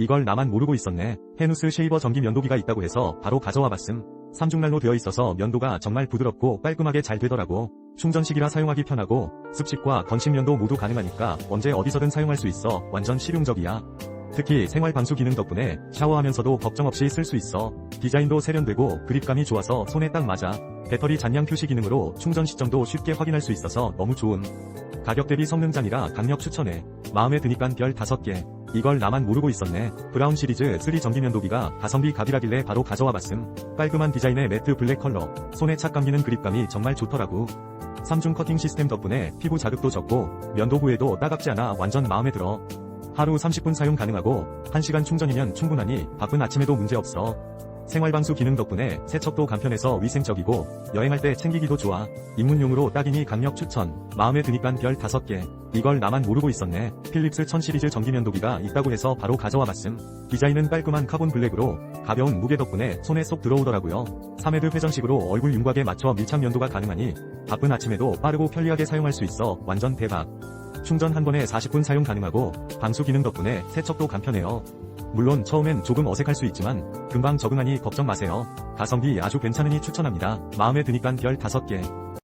이걸 나만 모르고 있었네. 헤누스 쉐이버 전기 면도기가 있다고 해서 바로 가져와 봤음. 삼중난로 되어 있어서 면도가 정말 부드럽고 깔끔하게 잘 되더라고. 충전식이라 사용하기 편하고 습식과 건식 면도 모두 가능하니까 언제 어디서든 사용할 수 있어 완전 실용적이야. 특히 생활 방수 기능 덕분에 샤워하면서도 걱정 없이 쓸 수 있어. 디자인도 세련되고 그립감이 좋아서 손에 딱 맞아. 배터리 잔량 표시 기능으로 충전 시점도 쉽게 확인할 수 있어서 너무 좋음. 가격 대비 성능장이라 강력 추천해. 마음에 드니깐 별 5개. 이걸 나만 모르고 있었네. 브라운 시리즈 3 전기면도기가 가성비 갑이라길래 바로 가져와 봤음. 깔끔한 디자인의 매트 블랙 컬러. 손에 착 감기는 그립감이 정말 좋더라고. 3중 커팅 시스템 덕분에 피부 자극도 적고 면도 후에도 따갑지 않아 완전 마음에 들어. 하루 30분 사용 가능하고 1시간 충전이면 충분하니 바쁜 아침에도 문제없어. 생활방수 기능 덕분에 세척도 간편해서 위생적이고 여행할 때 챙기기도 좋아. 입문용으로 딱이니 강력 추천. 마음에 드니깐 별 5개. 이걸 나만 모르고 있었네. 필립스 1000 시리즈 전기면도기가 있다고 해서 바로 가져와 봤음. 디자인은 깔끔한 카본 블랙으로 가벼운 무게 덕분에 손에 쏙 들어오더라고요. 3헤드 회전식으로 얼굴 윤곽에 맞춰 밀착 면도가 가능하니 바쁜 아침에도 빠르고 편리하게 사용할 수 있어 완전 대박. 충전 한 번에 40분 사용 가능하고 방수 기능 덕분에 세척도 간편해요. 물론 처음엔 조금 어색할 수 있지만 금방 적응하니 걱정 마세요. 가성비 아주 괜찮으니 추천합니다. 마음에 드니깐 별 5개.